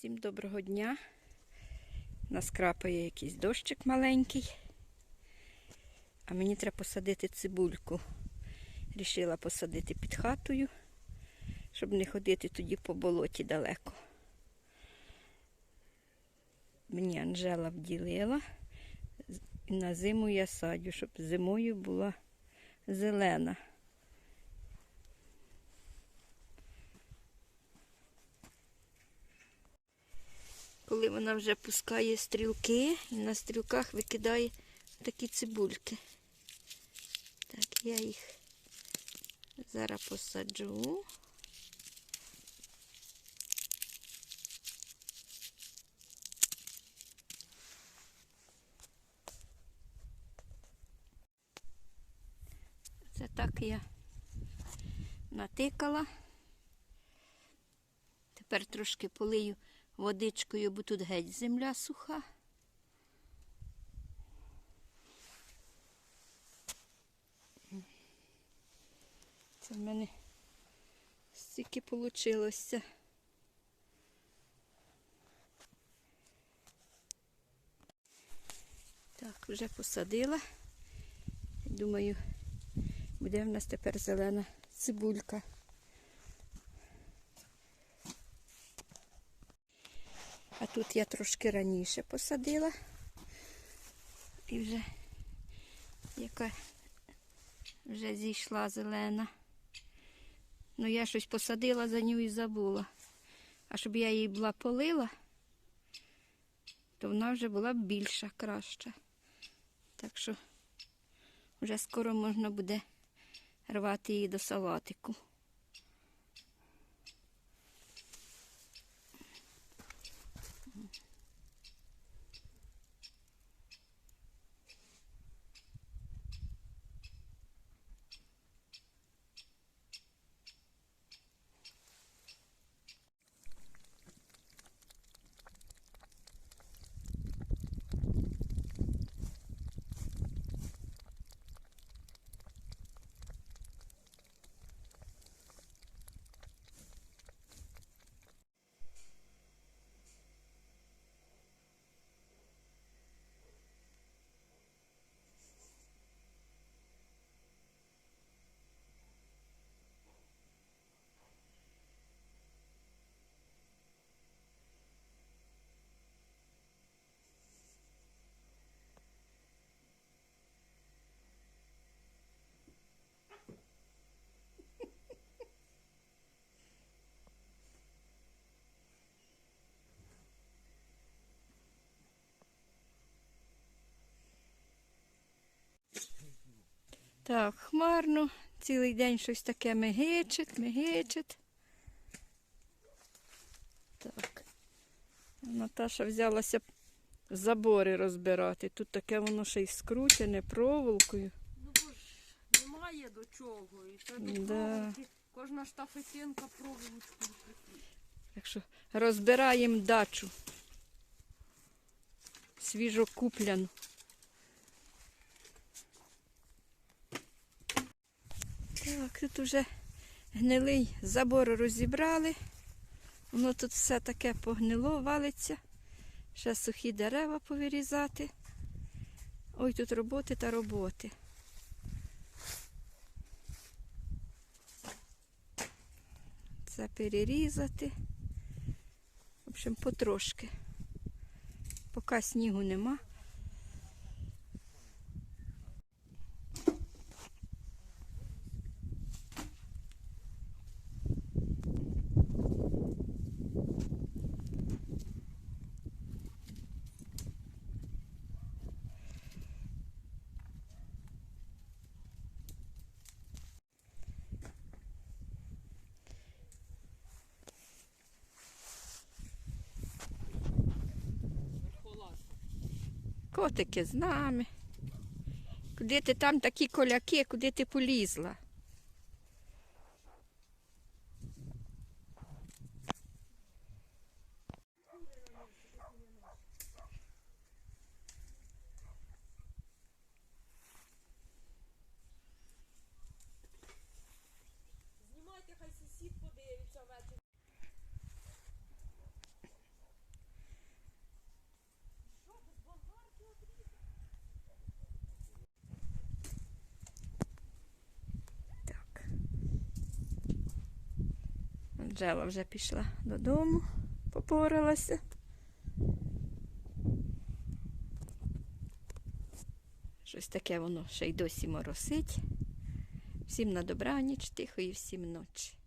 Всім доброго дня. Нас крапає якийсь дощик маленький. А мені треба посадити цибульку. Рішила посадити під хатою, щоб не ходити тоді по болоті далеко. Мені Анжела вділила. І на зиму я садю, щоб зимою була зелена. Коли вона вже пускає стрілки і на стрілках викидає такі цибульки. Так, я їх зараз посаджу. Це так я натикала. Тепер трошки полию водичкою, бо тут геть земля суха. Це в мене стільки вийшло. Так, вже посадила. Думаю, буде в нас тепер зелена цибулька. А тут я трошки раніше посадила. І вже яка вже зійшла зелена. Ну я щось посадила за нього і забула. А щоб я її була полила, то вона вже була більша, краща. Так що вже скоро можна буде рвати її до салатику. Так, хмарно, цілий день щось таке мигичить, мигичить. Так. Наташа взялася забори розбирати. Тут таке воно ще й скручене проволокою. Ну бо ж немає до чого. І це до Да. проволоки. Кожна штафетинка проволочку. Так що розбираємо дачу. Свіжо Так, тут вже гнилий забор розібрали. Воно тут все таке погнило, валиться. Ще сухі дерева повирізати. Ой, тут роботи та роботи. Це перерізати. В общем, потрошки. Поки снігу нема. Котики з нами. Куди ти там такі коляки, куди ти полізла? Анжела вже пішла додому, попоралася. Щось таке воно ще й досі моросить. Всім на добраніч, тихої всім ночі.